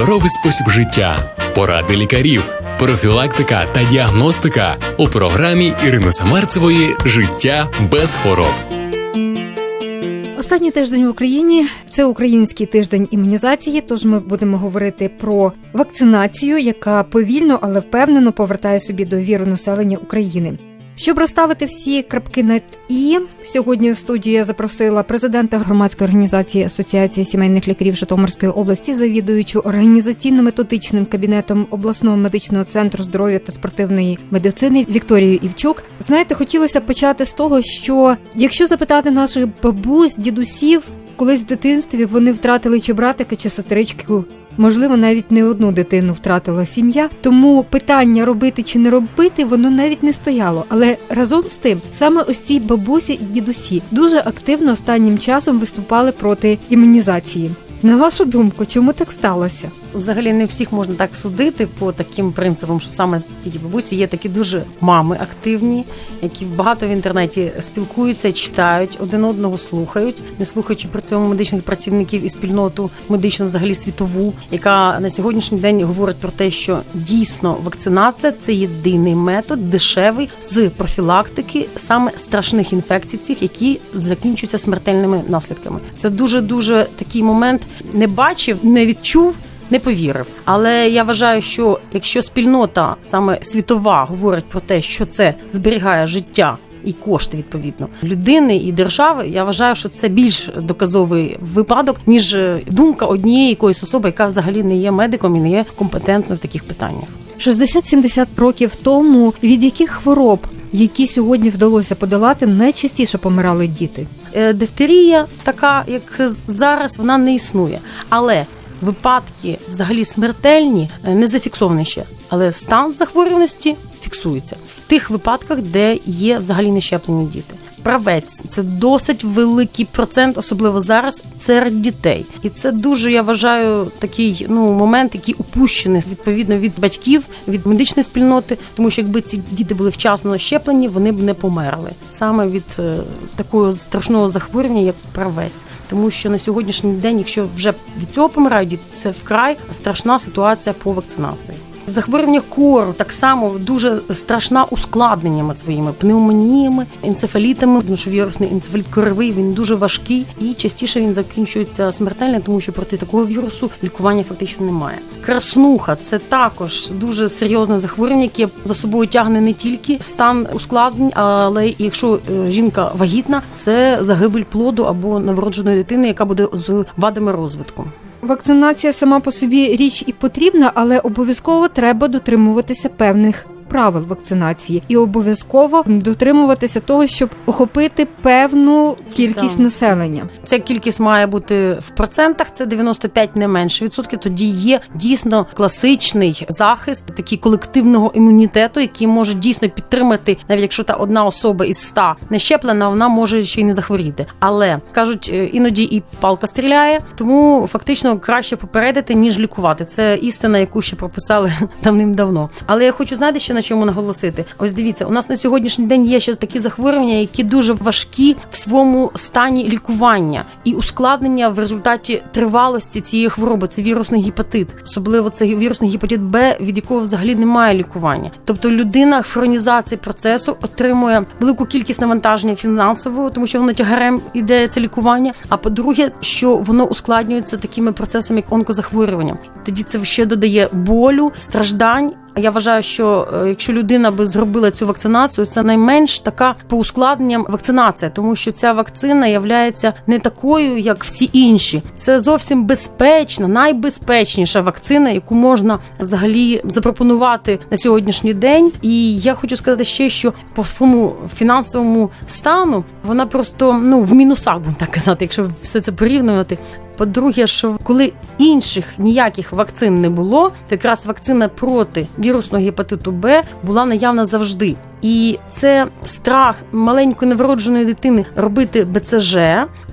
здоровий спосіб життя, поради лікарів, профілактика та діагностика у програмі Ірини Самарцевої Життя без хвороб. Останній тиждень в Україні це український тиждень імунізації. Тож ми будемо говорити про вакцинацію, яка повільно, але впевнено повертає собі довіру населення України. Щоб розставити всі крапки над і сьогодні в студію я запросила президента громадської організації Асоціації сімейних лікарів Житомирської області, завідуючу організаційно-методичним кабінетом обласного медичного центру здоров'я та спортивної медицини Вікторію Івчук. Знаєте, хотілося почати з того, що якщо запитати наших бабусь, дідусів, колись в дитинстві вони втратили чи братика, чи сестричку. Можливо, навіть не одну дитину втратила сім'я, тому питання робити чи не робити воно навіть не стояло. Але разом з тим, саме ось ці бабусі і дідусі дуже активно останнім часом виступали проти імунізації. На вашу думку, чому так сталося? Взагалі не всіх можна так судити по таким принципам, що саме тільки бабусі є такі дуже мами активні, які багато в інтернеті спілкуються, читають, один одного слухають, не слухаючи при цьому медичних працівників і спільноту медичну, взагалі світову, яка на сьогоднішній день говорить про те, що дійсно вакцинація це єдиний метод дешевий з профілактики саме страшних інфекцій, цих які закінчуються смертельними наслідками. Це дуже дуже такий момент. Не бачив, не відчув. Не повірив, але я вважаю, що якщо спільнота саме світова говорить про те, що це зберігає життя і кошти відповідно людини і держави, я вважаю, що це більш доказовий випадок, ніж думка однієї якоїсь особи, яка взагалі не є медиком і не є компетентною в таких питаннях. 60-70 років тому від яких хвороб, які сьогодні вдалося подолати, найчастіше помирали діти? Е, Дифтерія, така як зараз, вона не існує, але випадки взагалі смертельні е, не зафіксовані ще, але стан захворюваності фіксується в тих випадках, де є взагалі нещеплені діти. Правець. Це досить великий процент, особливо зараз серед дітей, і це дуже я вважаю такий ну момент, який упущений відповідно від батьків, від медичної спільноти, тому що якби ці діти були вчасно щеплені, вони б не померли. Саме від е, такого страшного захворювання, як правець, тому що на сьогоднішній день, якщо вже від цього помирають діти, це вкрай страшна ситуація по вакцинації. Захворювання кору так само дуже страшна ускладненнями своїми пневмоніями, енцефалітами, тому що вірусний енцефаліт коровий він дуже важкий і частіше він закінчується смертельно, тому що проти такого вірусу лікування фактично немає. Краснуха це також дуже серйозне захворювання, яке за собою тягне не тільки стан ускладнень, але якщо е, жінка вагітна, це загибель плоду або новородженої дитини, яка буде з вадами розвитку. Вакцинація сама по собі річ і потрібна, але обов'язково треба дотримуватися певних правил вакцинації і обов'язково дотримуватися того, щоб охопити певну кількість Так. населення. Ця кількість має бути в процентах. Це 95 не менше відсотків. Тоді є дійсно класичний захист, такий колективного імунітету, який може дійсно підтримати, навіть якщо та одна особа із 100 не щеплена, вона може ще й не захворіти. Але кажуть, е, іноді і палка стріляє, тому фактично краще попередити ніж лікувати. Це істина, яку ще прописали давним-давно. Але я хочу знаєте, ще на чому наголосити. Ось дивіться, у нас на сьогоднішній день є ще такі захворювання, які дуже важкі в своєму стані лікування і ускладнення в результаті тривалості цієї хвороби. Це вірусний гепатит, особливо це вірусний гепатит Б, від якого взагалі немає лікування. Тобто людина в хронізації процесу отримує велику кількість навантаження фінансового, тому що воно тягарем іде це лікування. А по-друге, що воно ускладнюється такими процесами, як онкозахворювання. Тоді це ще додає болю, страждань. Я вважаю, що е, якщо людина би зробила цю вакцинацію, це найменш така по ускладненням вакцинація, тому що ця вакцина є не такою, як всі інші. Це зовсім безпечна, найбезпечніша вакцина, яку можна взагалі запропонувати на сьогоднішній день. І я хочу сказати ще, що по своєму фінансовому стану вона просто ну в мінусах, будемо так казати, якщо все це порівнювати. По-друге, що коли інших ніяких вакцин не було, то якраз вакцина проти вірусного гепатиту Б була наявна завжди. І це страх маленької невродженої дитини робити БЦЖ.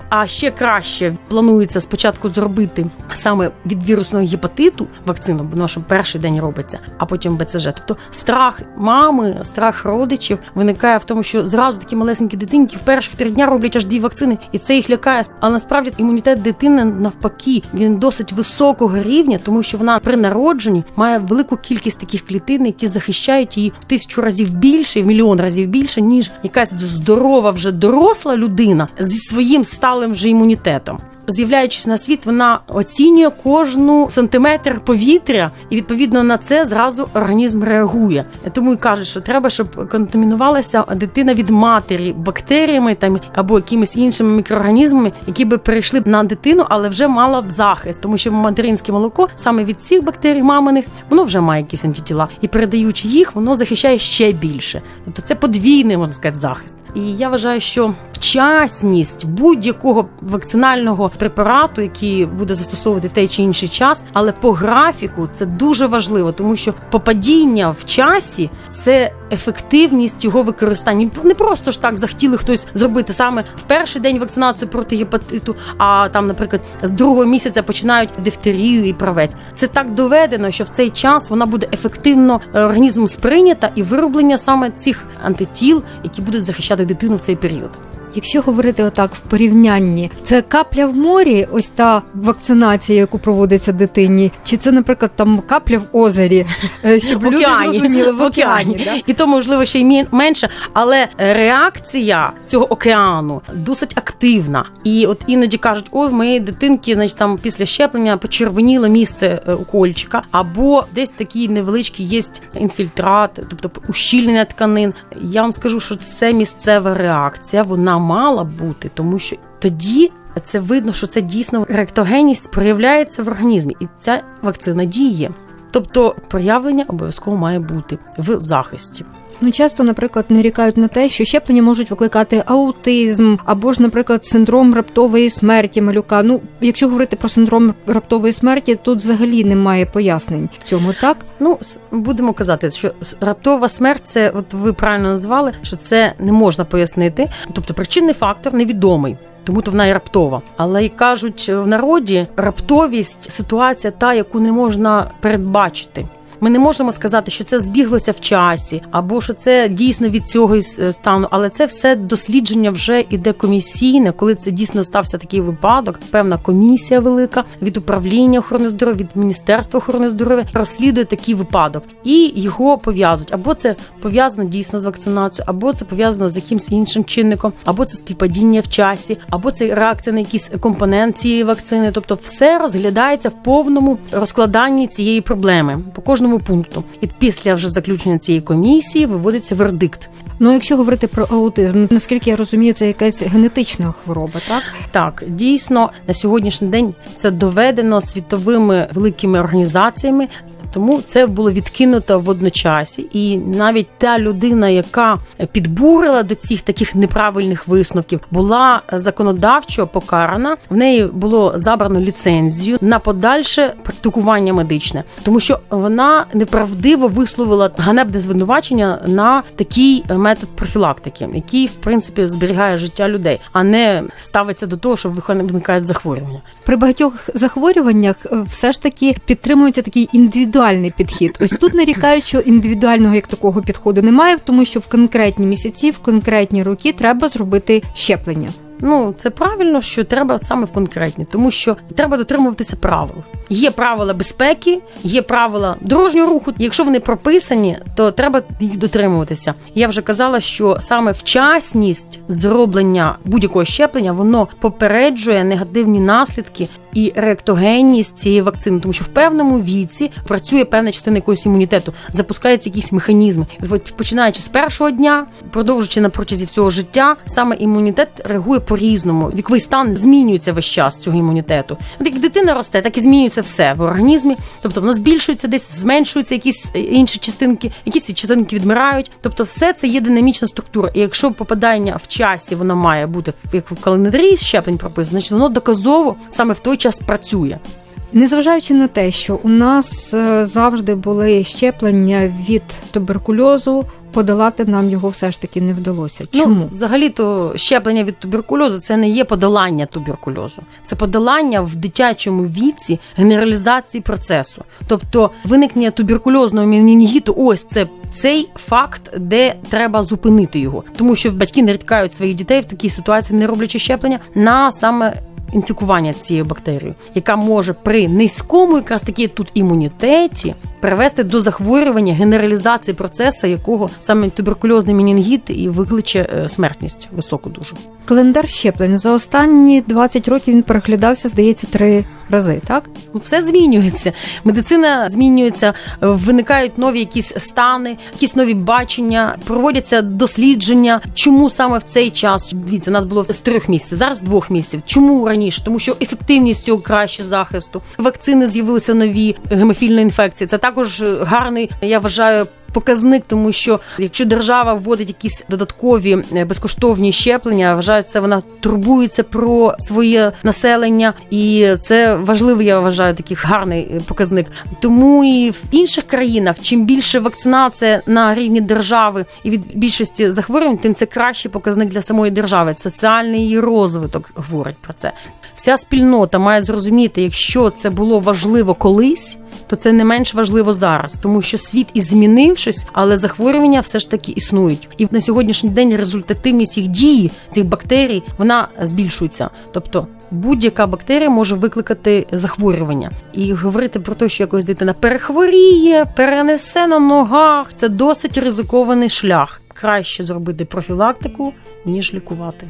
А ще краще планується спочатку зробити саме від вірусного гепатиту вакцину, бо наша перший день робиться, а потім БЦЖ. Тобто страх мами, страх родичів виникає в тому, що зразу такі малесенькі дитинки в перших три дня роблять аж дві вакцини, і це їх лякає. Але насправді імунітет дитини навпаки він досить високого рівня, тому що вона при народженні має велику кількість таких клітин, які захищають її в тисячу разів більше, в мільйон разів більше, ніж якась здорова вже доросла людина зі своїм сталим вже імунітетом. З'являючись на світ, вона оцінює кожну сантиметр повітря, і відповідно на це зразу організм реагує. Тому і кажуть, що треба, щоб контамінувалася дитина від матері бактеріями там або якимись іншими мікроорганізмами, які би перейшли на дитину, але вже мала б захист, тому що материнське молоко саме від цих бактерій маминих воно вже має якісь антитіла, і передаючи їх, воно захищає ще більше. Тобто це подвійний можна сказати захист. І я вважаю, що вчасність будь-якого вакцинального препарату, який буде застосовувати в той чи інший час, але по графіку це дуже важливо, тому що попадіння в часі це ефективність його використання. Не просто ж так захотіли хтось зробити саме в перший день вакцинацію проти гепатиту, а там, наприклад, з другого місяця починають дифтерію і правець. Це так доведено, що в цей час вона буде ефективно е, організмом сприйнята і вироблення саме цих антитіл, які будуть захищати дитину в цей період. Якщо говорити отак в порівнянні, це капля в морі, ось та вакцинація, яку проводиться дитині, чи це, наприклад, там капля в озері, Е, щоб люди океані. зрозуміли в океані. да? І то можливо ще й менше, але реакція цього океану досить активна. І от іноді кажуть, ой, в моєї дитинки, значить, там після щеплення почервоніло місце е, укольчика, або десь такий невеличкий є інфільтрат, тобто ущільнення тканин. Я вам скажу, що це місцева реакція, вона мала бути, тому що тоді. Це видно, що це дійсно ректогенність проявляється в організмі, і ця вакцина діє. Тобто проявлення обов'язково має бути в захисті. Ну часто, наприклад, нарікають на те, що щеплення можуть викликати аутизм або ж, наприклад, синдром раптової смерті малюка. Ну, якщо говорити про синдром раптової смерті, тут взагалі немає пояснень в цьому, так? Ну, будемо казати, що раптова смерть це, от ви правильно назвали, що це не можна пояснити. Тобто причинний фактор невідомий. Тому то вона і раптова. Але й кажуть в народі, раптовість ситуація та, яку не можна передбачити. Ми не можемо сказати, що це збіглося в часі, або що це дійсно від цього і стану. Але це все дослідження вже іде комісійне, коли це дійсно стався такий випадок. Певна комісія велика від управління охорони здоров'я, від міністерства охорони здоров'я розслідує такий випадок і його пов'язують. Або це пов'язано дійсно з вакцинацією, або це пов'язано з якимось іншим чинником, або це співпадіння в часі, або це реакція на якийсь компонент цієї вакцини. Тобто, все розглядається в повному розкладанні цієї проблеми по кожному пункту. І після вже заключення цієї комісії виводиться вердикт. Ну, якщо говорити про аутизм, наскільки я розумію, це якась генетична хвороба, так? Так, дійсно на сьогоднішній день це доведено світовими великими організаціями. Тому це було відкинуто в і навіть та людина, яка підбурила до цих таких неправильних висновків, була законодавчо покарана. В неї було забрано ліцензію на подальше практикування медичне, тому що вона неправдиво висловила ганебне звинувачення на такий метод профілактики, який в принципі зберігає життя людей, а не ставиться до того, що виникають захворювання. При багатьох захворюваннях е, все ж таки підтримується такий індивідуальний підхід. Ось тут нарікають, що індивідуального як такого підходу немає, тому що в конкретні місяці, в конкретні роки треба зробити щеплення. Ну, це правильно, що треба саме в конкретні, тому що треба дотримуватися правил. Є правила безпеки, є правила дорожнього руху. Якщо вони прописані, то треба їх дотримуватися. Я вже казала, що саме вчасність зроблення будь-якого щеплення воно попереджує негативні наслідки і реактогенність цієї вакцини, тому що в певному віці працює певна частина якогось імунітету, запускаються якісь механізми. Починаючи з першого дня, продовжуючи на протязі всього життя, саме імунітет реагує по-різному. Віковий стан змінюється весь час цього імунітету. От як дитина росте, так і змінюється все в організмі. Тобто воно збільшується, десь зменшуються якісь е, інші частинки, якісь частинки відмирають. Тобто, все це є динамічна структура. І якщо попадання в часі воно має бути як в календарі щеплень прописано, значить воно доказово саме в той час працює. Незважаючи на те, що у нас е, завжди були щеплення від туберкульозу, подолати нам його все ж таки не вдалося. Чому? Ну, взагалі-то щеплення від туберкульозу це не є подолання туберкульозу, це подолання в дитячому віці генералізації процесу. Тобто виникнення туберкульозного менінгіту, ось це. Цей факт, де треба зупинити його, тому що батьки нарікають своїх дітей в такій ситуації, не роблячи щеплення на саме інфікування цією бактерією, яка може при низькому, якраз таки тут імунітеті привести до захворювання генералізації процесу, якого саме туберкульозний менінгіт і викличе е, смертність високу дуже. Календар щеплень за останні 20 років він переглядався, здається, три рази. Так Все змінюється. Медицина змінюється, виникають нові якісь стани, якісь нові бачення, проводяться дослідження. Чому саме в цей час дивіться, нас було з трьох місяців, зараз з двох місяців. Чому раніше? Тому що ефективність цього краще захисту. Вакцини з'явилися нові гемофільної інфекції. Це також гарний, я вважаю. Показник, тому що якщо держава вводить якісь додаткові е, безкоштовні щеплення, вважаю, вона турбується про своє населення, і це важливий, я вважаю, такий гарний е, показник. Тому і в інших країнах, чим більше вакцинація на рівні держави і від більшості захворювань, тим це кращий показник для самої держави. Соціальний розвиток говорить про це. Вся спільнота має зрозуміти, якщо це було важливо колись. То це не менш важливо зараз, тому що світ і змінившись, але захворювання все ж таки існують. І на сьогоднішній день результативність їх дії цих бактерій вона збільшується. Тобто будь-яка бактерія може викликати захворювання. І говорити про те, що якось дитина перехворіє, перенесе на ногах, це досить ризикований шлях. Краще зробити профілактику ніж лікувати.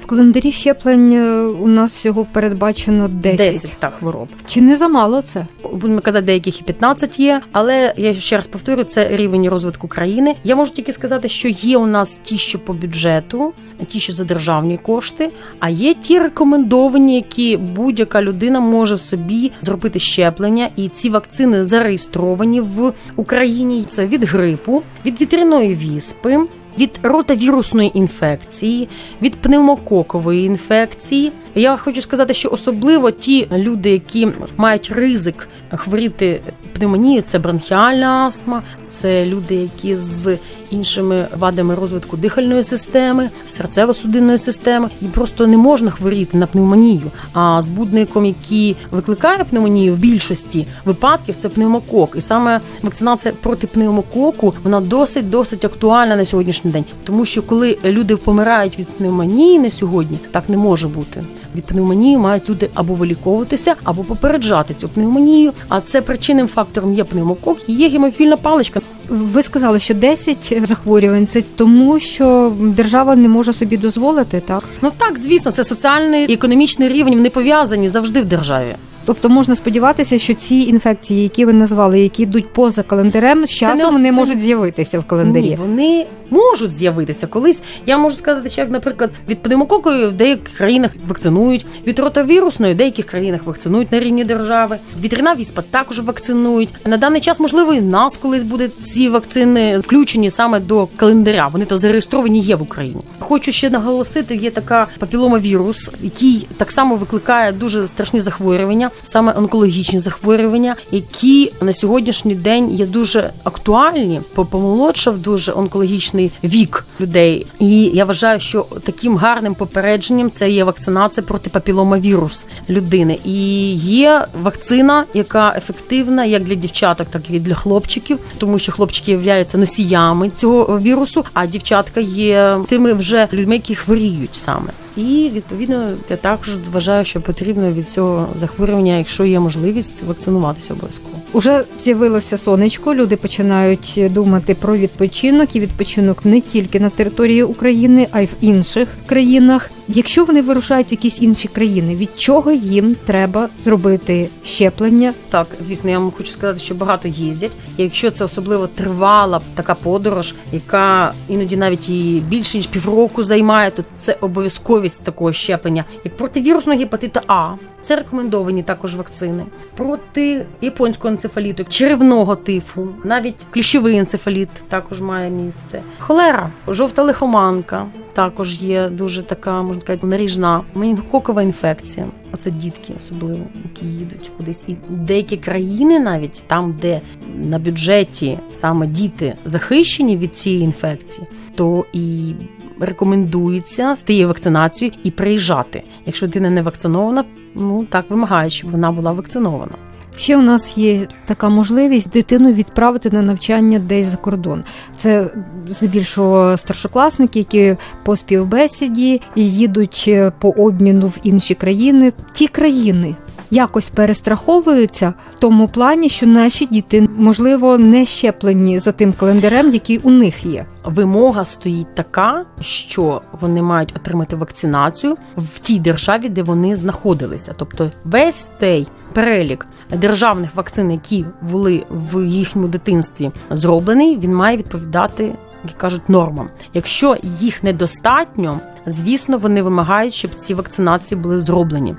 В календарі щеплень е, у нас всього передбачено 10, 10, так. хвороб. Чи не замало це? будемо казати, деяких і 15 є, але я ще раз повторю, це рівень розвитку країни. Я можу тільки сказати, що є у нас ті, що по бюджету, ті, що за державні кошти, а є ті рекомендовані, які будь-яка людина може собі зробити щеплення, і ці вакцини зареєстровані в Україні. Це від грипу, від вітряної віспи. Від ротавірусної інфекції, від пневмококової інфекції. Я хочу сказати, що особливо ті люди, які мають ризик хворіти пневмонією, це бронхіальна астма, це люди, які з іншими вадами розвитку дихальної системи, серцево-судинної системи, і просто не можна хворіти на пневмонію. А збудником, який викликає пневмонію, в більшості випадків це пневмокок. І саме вакцинація проти пневмококу вона досить досить актуальна на сьогоднішній день, тому що коли люди помирають від пневмонії на сьогодні, так не може бути. Від пневмонії мають люди або виліковуватися, або попереджати цю пневмонію. А це причинним фактором є пневмокок і є гемофільна паличка. Ви сказали, що 10 захворювань це тому, що держава не може собі дозволити, так? Ну так, звісно, це соціальний і економічний рівень. Вони пов'язані завжди в державі. Тобто можна сподіватися, що ці інфекції, які ви назвали, які йдуть поза календарем, з Це не вони це- можуть з'явитися в календарі. Ні, вони можуть з'явитися колись. Я можу сказати, що як, наприклад, від пневмококової в деяких країнах вакцинують, від ротавірусної в деяких країнах вакцинують на рівні держави. Вітряна віспа також вакцинують. На даний час, можливо, і нас колись буде ці вакцини включені саме до календаря. Вони то зареєстровані є в Україні. Хочу ще наголосити, є така папіломавірус, який так само викликає дуже страшні захворювання, саме онкологічні захворювання, які на сьогоднішній день є дуже актуальні, по- помолодшав дуже онкологічний вік людей. І я вважаю, що таким гарним попередженням це є вакцинація проти папіломавірус людини. І є вакцина, яка ефективна як для дівчаток, так і для хлопчиків, тому що хлопчики являються носіями цього вірусу, а дівчатка є тими вже людьми, які хворіють саме. І відповідно я також вважаю, що потрібно від цього захворювання, якщо є можливість, вакцинуватися обов'язково. Уже з'явилося сонечко. Люди починають думати про відпочинок і відпочинок не тільки на території України, а й в інших країнах. Якщо вони вирушають в якісь інші країни, від чого їм треба зробити щеплення? Так, звісно, я вам хочу сказати, що багато їздять. Якщо це особливо тривала така подорож, яка іноді навіть і більше ніж півроку займає, то це обов'язковість такого щеплення, як противірусного гепатиту А, Це рекомендовані також вакцини проти японського енцефаліту, черевного тифу, навіть кліщовий енцефаліт також має місце. Холера, жовта лихоманка. Також є дуже така, можна сказати, наріжна менінгококова інфекція. Оце дітки, особливо, які їдуть кудись. І деякі країни, навіть там, де на бюджеті саме діти захищені від цієї інфекції, то і рекомендується з тією вакцинацією і приїжджати. Якщо дитина не вакцинована, ну так вимагають, щоб вона була вакцинована. Ще у нас є така можливість дитину відправити на навчання десь за кордон. Це здебільшого старшокласники, які по співбесіді їдуть е, по обміну в інші країни. Ті країни якось перестраховуються в тому плані, що наші діти можливо не щеплені за тим календарем, який у них є. Вимога стоїть така, що вони мають отримати вакцинацію в тій державі, де вони знаходилися. Тобто весь той перелік державних вакцин, які були в їхньому дитинстві зроблений, він має відповідати. Як кажуть, нормам. Якщо їх недостатньо, звісно, вони вимагають, щоб ці вакцинації були зроблені.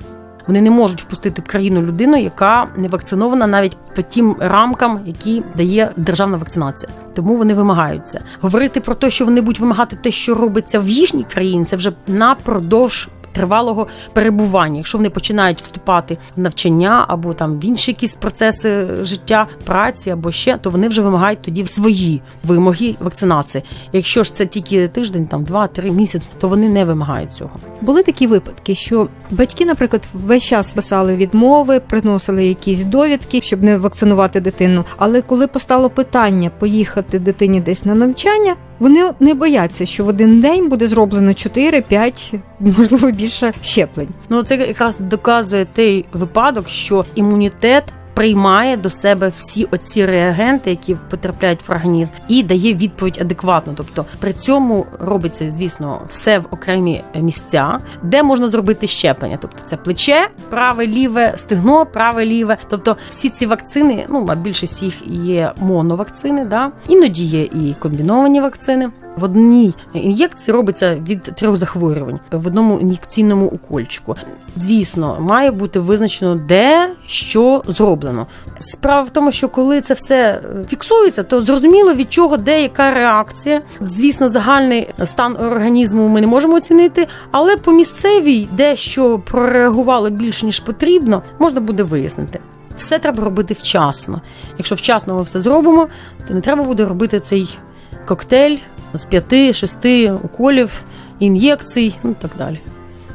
Вони не можуть впустити в країну людину, яка не вакцинована навіть по тим рамкам, які дає державна вакцинація. Тому вони вимагаються. Говорити про те, що вони будуть вимагати те, що робиться в їхній країні, це вже напродовж. Тривалого перебування, якщо вони починають вступати в навчання або там в інші якісь процеси життя, праці або ще, то вони вже вимагають тоді свої вимоги вакцинації. Якщо ж це тільки тиждень, там два-три місяці, то вони не вимагають цього. Були такі випадки, що батьки, наприклад, весь час писали відмови, приносили якісь довідки, щоб не вакцинувати дитину. Але коли постало питання поїхати дитині десь на навчання, вони не бояться, що в один день буде зроблено 4-5, можливо, більше щеплень. Ну це якраз доказує той випадок, що імунітет. Приймає до себе всі оці реагенти, які потрапляють в організм, і дає відповідь адекватно. Тобто при цьому робиться, звісно, все в окремі місця, де можна зробити щеплення. Тобто це плече, праве, ліве, стегно, праве, ліве. Тобто всі ці вакцини, ну а більшість їх є моновакцини, да іноді є і комбіновані вакцини. В одній ін'єкції робиться від трьох захворювань в одному ін'єкційному укольчику. Звісно, має бути визначено, де що зроблено. Справа в тому, що коли це все фіксується, то зрозуміло від чого де яка реакція. Звісно, загальний стан організму ми не можемо оцінити, але по місцевій, де що прореагувало більш ніж потрібно, можна буде вияснити. Все треба робити вчасно. Якщо вчасно ми все зробимо, то не треба буде робити цей коктейль з п'яти-шести уколів, ін'єкцій, ну і так далі.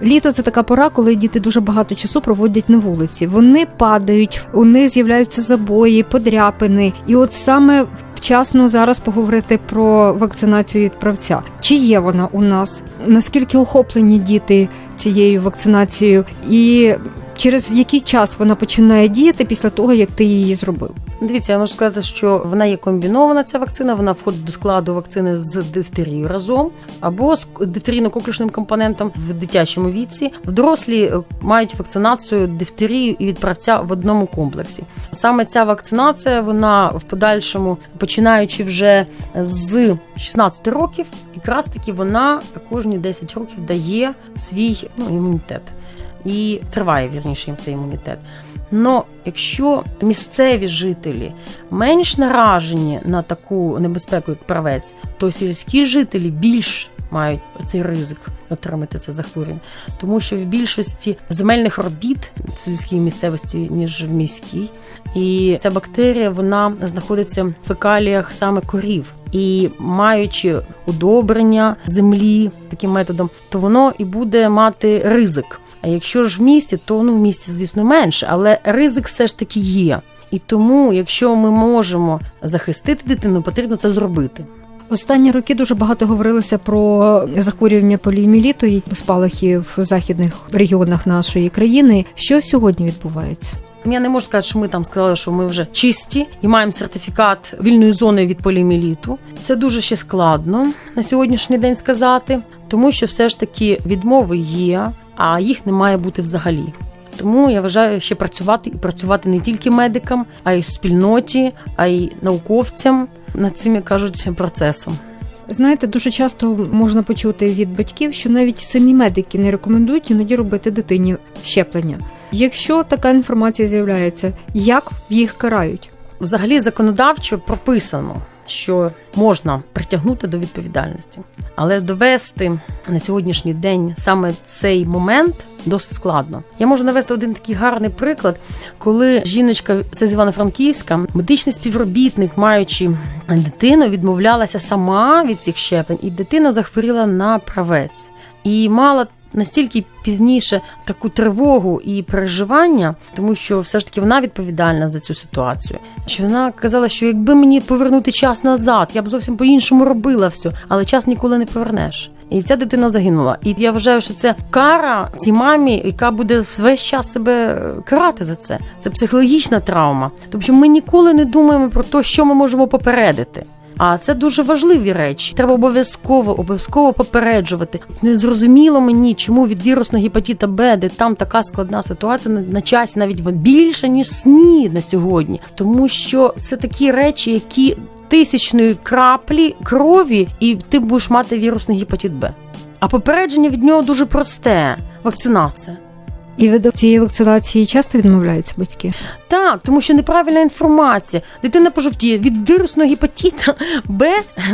Літо це така пора, коли діти дуже багато часу проводять на вулиці. Вони падають, у них з'являються забої, подряпини. І от саме вчасно зараз поговорити про вакцинацію від правця. Чи є вона у нас? Наскільки охоплені діти цією вакцинацією? І через який час вона починає діяти після того, як ти її зробив? Дивіться, я можу сказати, що вона є комбінована. Ця вакцина, вона входить до складу вакцини з дифтерією разом або з дифтерійно-коклюшним компонентом в дитячому віці. В дорослі е, мають вакцинацію дифтерію і від правця в одному комплексі. Саме ця вакцинація, вона в подальшому, починаючи вже з 16 років, якраз таки вона кожні 10 років дає свій ну, імунітет. І триває вірніше цей імунітет. Но якщо місцеві жителі менш наражені на таку небезпеку, як правець, то сільські жителі більш мають цей ризик отримати це захворювання, тому що в більшості земельних робіт в сільській місцевості ніж в міській, і ця бактерія вона знаходиться в фекаліях саме корів. І маючи удобрення землі таким методом, то воно і буде мати ризик. А якщо ж в місті, то ну в місті, звісно, менше, але ризик все ж таки є. І тому, якщо ми можемо захистити дитину, потрібно це зробити. Останні роки дуже багато говорилося про захворювання поліоміеліту і спалахи в західних регіонах нашої країни. Що сьогодні відбувається? Я не можу сказати, що ми там сказали, що ми вже чисті і маємо сертифікат вільної зони від поліоміеліту. Це дуже ще складно на сьогоднішній день сказати, тому що все ж таки відмови є, а їх не має бути взагалі. Тому я вважаю ще працювати і працювати не тільки медикам, а й спільноті, а й науковцям над цим як кажуть процесом. Знаєте, дуже часто можна почути від батьків, що навіть самі медики не рекомендують іноді робити дитині щеплення. Якщо така інформація з'являється, як їх карають? Взагалі законодавчо прописано, що можна притягнути до відповідальності, але довести на сьогоднішній день саме цей момент досить складно. Я можу навести один такий гарний приклад, коли жіночка це з Івано-Франківська, медичний співробітник, маючи дитину, відмовлялася сама від цих щеплень, і дитина захворіла на правець і мала настільки пізніше таку тривогу і переживання, тому що все ж таки вона відповідальна за цю ситуацію. Що вона казала, що якби мені повернути час назад, я б зовсім по-іншому робила все, але час ніколи не повернеш. І ця дитина загинула. І я вважаю, що це кара цій мамі, яка буде весь час себе карати за це. Це психологічна травма. Тому що ми ніколи не думаємо про те, що ми можемо попередити. А це дуже важливі речі. Треба обов'язково обов'язково попереджувати. Не зрозуміло мені, чому від вірусного гепатита Б, де там така складна ситуація, на, часі навіть більше ніж сні на сьогодні, тому що це такі речі, які тисячної краплі крові, і ти будеш мати вірусний гепатит Б. А попередження від нього дуже просте вакцинація. І від цієї вакцинації часто відмовляються батьки. Так, тому що неправильна інформація. Дитина пожовтіє від вірусного гепатита Б.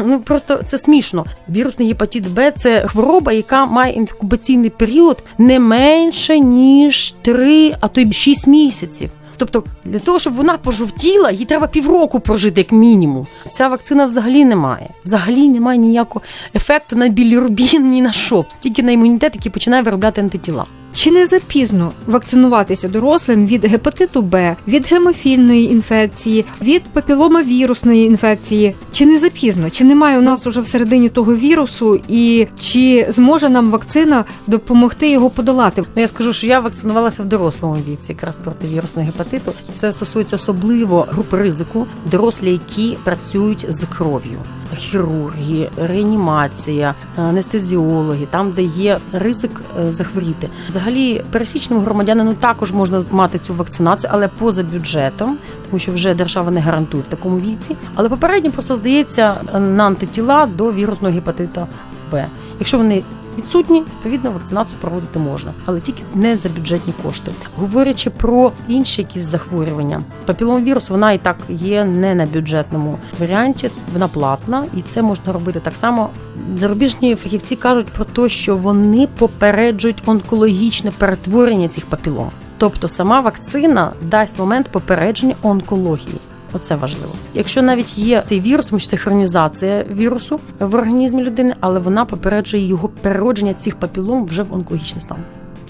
Ну просто це смішно. Вірусний гепатит Б це хвороба, яка має інкубаційний період не менше ніж 3, а то й 6 місяців. Тобто для того, щоб вона пожовтіла, їй треба півроку прожити, як мінімум. Ця вакцина взагалі не має. Взагалі немає ніякого ефекту на білірубін, ні на що. Тільки на імунітет, який починає виробляти антитіла. Чи не запізно вакцинуватися дорослим від гепатиту Б, від гемофільної інфекції, від папіломавірусної інфекції? Чи не запізно? Чи немає у нас уже всередині того вірусу, і чи зможе нам вакцина допомогти його подолати? Ну, я скажу, що я вакцинувалася в дорослому віці, якраз проти вірусного гепатиту. Це стосується особливо груп ризику, дорослі, які працюють з кров'ю. Хірурги, реанімація, анестезіологи, там, де є ризик е, захворіти. Взагалі, пересічному громадянину також можна мати цю вакцинацію, але поза бюджетом, тому що вже держава не гарантує в такому віці. Але попередньо просто здається на антитіла до вірусного гепатита Б. Якщо вони відсутні, відповідно вакцинацію проводити можна, але тільки не за бюджетні кошти. Говорячи про інші якісь захворювання, папіломавірус вона і так є не на бюджетному варіанті, вона платна, і це можна робити так само. Зарубіжні фахівці кажуть про те, що вони попереджують онкологічне перетворення цих папілом. Тобто сама вакцина дасть момент попередження онкології. Оце важливо. Якщо навіть є цей вірус, тому що це хронізація вірусу в організмі людини, але вона попереджує його переродження цих папілом вже в онкологічний стан.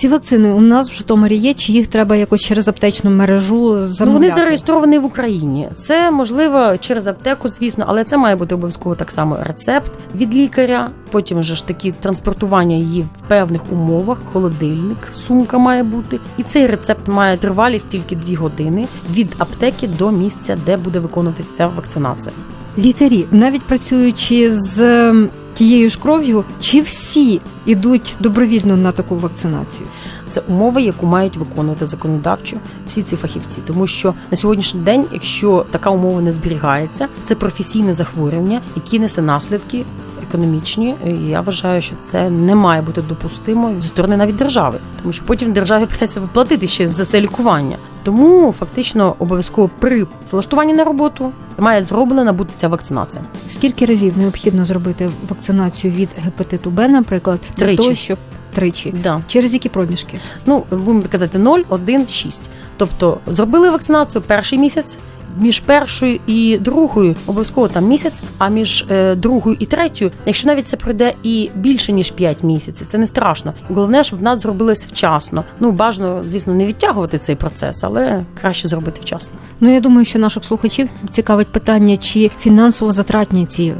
Ці вакцини у нас в Житомирі є, чи їх треба якось через аптечну мережу Ну, вони зареєстровані в Україні. Це можливо через аптеку, звісно, але це має бути обов'язково так само рецепт від лікаря. Потім вже ж такі транспортування її в певних умовах, холодильник, сумка має бути. І цей рецепт має тривалість тільки 2 години від аптеки до місця, де буде виконуватися ця вакцинація. Лікарі, навіть працюючи з ем, тією ж кров'ю, чи всі йдуть добровільно на таку вакцинацію? Це умова, яку мають виконувати законодавчо всі ці фахівці, тому що на сьогоднішній день, якщо така умова не зберігається, це професійне захворювання, які несе наслідки економічні. І Я вважаю, що це не має бути допустимо зі сторони навіть держави, тому що потім державі придеться виплатити ще за це лікування. Тому фактично обов'язково при влаштуванні на роботу має зроблена бути ця вакцинація. Скільки разів необхідно зробити вакцинацію від гепатиту Б, наприклад, для того, щоб тричі? Да. Через які проміжки? Ну, будемо казати 0, 1, 6. Тобто зробили вакцинацію перший місяць. Між першою і другою обов'язково там місяць, а між е, другою і третьою, якщо навіть це пройде і більше ніж 5 місяців, це не страшно. Головне, щоб в нас зробилось вчасно. Ну бажано, звісно, не відтягувати цей процес, але краще зробити вчасно. Ну я думаю, що наших слухачів цікавить питання, чи фінансово затратні ці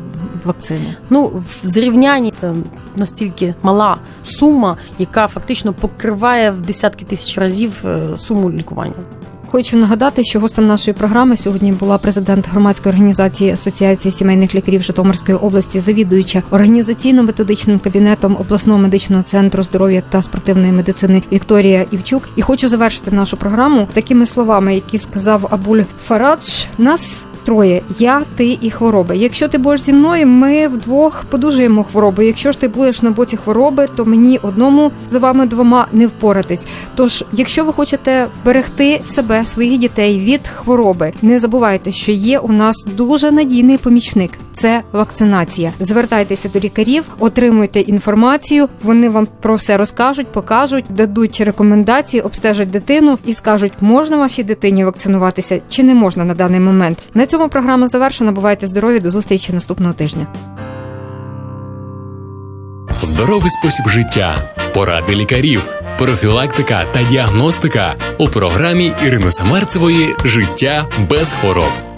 вакцини. Ну в зрівнянні це настільки мала сума, яка фактично покриває в десятки тисяч разів е, суму лікування. Хочу нагадати, що гостем нашої програми сьогодні була президент громадської організації Асоціації сімейних лікарів Житомирської області, завідуюча організаційно-методичним кабінетом обласного медичного центру здоров'я та спортивної медицини Вікторія Івчук. І хочу завершити нашу програму такими словами, які сказав Абуль Фарадж. Нас троє: я, ти і хвороба. Якщо ти будеш зі мною, ми вдвох подужаємо хворобу. Якщо ж ти будеш на боці хвороби, то мені одному за вами двома не впоратись. Тож, якщо ви хочете вберегти себе, своїх дітей від хвороби, не забувайте, що є у нас дуже надійний помічник. Це вакцинація. Звертайтеся до лікарів, отримуйте інформацію. Вони вам про все розкажуть, покажуть, дадуть рекомендації, обстежать дитину і скажуть, можна вашій дитині вакцинуватися чи не можна на даний момент. На цьому програма завершена. Бувайте здорові. До зустрічі наступного тижня. Здоровий спосіб життя, поради лікарів, профілактика та діагностика у програмі Ірини Самарцевої Життя без хвороб.